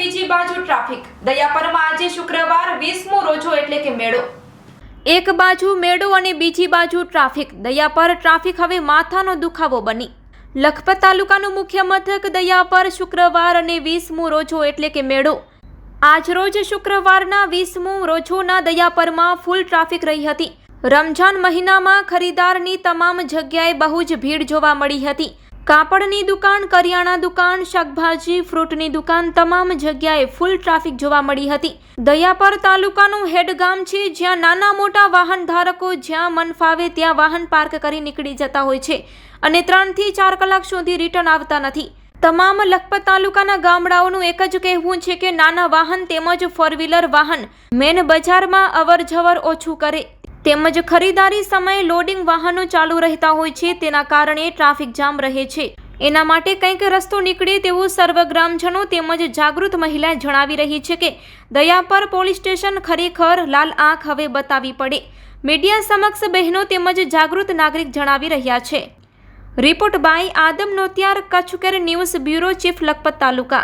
બીજી બાજુ ટ્રાફિક. દયાપરમાં આજે શુક્રવાર વીસમો રોજો એટલે કે મેળો. એક બાજુ મેળો અને બીજી બાજુ ટ્રાફિક. દયાપર ટ્રાફિક હવે માથાનો દુખાવો બની. લખપત તાલુકાનું મુખ્ય મથક દયાપર શુક્રવાર અને વીસમું રોજો એટલે કે મેળો. આજરોજ શુક્રવારના વીસમું રોજોના દયાપરમાં ફૂલ ટ્રાફિક રહી હતી. રમઝાન મહિનામાં ખરીદારની તમામ જગ્યાએ બહુ જ ભીડ જોવા મળી હતી. કાપડની દુકાન, કરિયાણા દુકાન, શાકભાજી, ફ્રૂટની દુકાન તમામ જગ્યાએ ફૂલ ટ્રાફિક જોવા મળી હતી. દયાપર તાલુકાનું હેડ ગામ છે, જ્યાં નાના મોટા વાહન ધારકો જ્યાં મન ફાવે ત્યાં વાહન પાર્ક કરી નીકળી જતા હોય છે અને ત્રણથી ચાર કલાક સુધી રિટર્ન આવતા નથી. તમામ લખપત તાલુકાના ગામડાઓનું એક જ કહેવું છે કે નાના વાહન તેમજ ફોર વ્હીલર વાહન મેન બજારમાં અવર જવર ઓછું કરે. તેમજ ખરીદારી સમયે લોડિંગ વાહનો ચાલુ રહેતા હોય છે, તેના કારણે ટ્રાફિક જામ રહે છે. એના માટે કંઈક રસ્તો નીકળે તેવું સર્વ ગ્રામજનો તેમજ જાગૃત મહિલા જણાવી રહી છે કે દયાપર પોલીસ સ્ટેશન ખરેખર લાલ આંખ હવે બતાવી પડે. મીડિયા સમક્ષ બહેનો તેમજ જાગૃત નાગરિક જણાવી રહ્યા છે. Report by Adam Notiyar, Kutch care news bureau, chief Lakhpat taluka.